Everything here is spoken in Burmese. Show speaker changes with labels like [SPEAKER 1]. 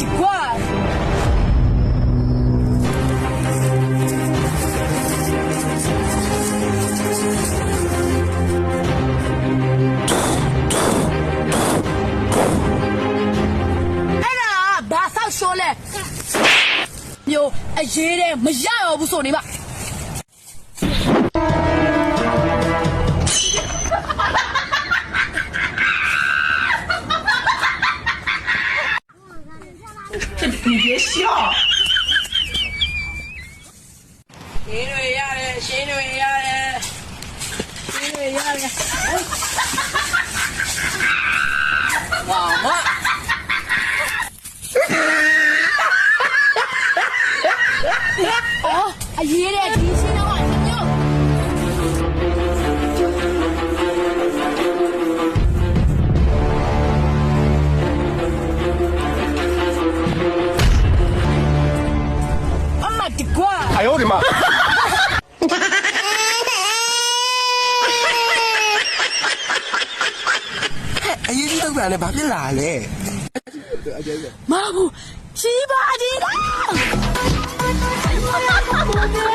[SPEAKER 1] တကွာအဲ့ဒါဘာဆောက်ရှောလဲမျိုးအရေးတဲ့မရတော့ဘူးဆိုနေမှာ ရှင်းတွေရတယ်ရှင်းတွေရတယ်ရှင်းတွေရတယ်ဝါမအော်အရေးတဲ့ဒီ တော့ညို့အမတကွာ
[SPEAKER 2] 哎呦我的妈！
[SPEAKER 3] အရေးကြီးတော့ပြန်လဲဘာဖြစ်လာလဲ
[SPEAKER 1] မဟုတ်ရှိပါသေးတယ်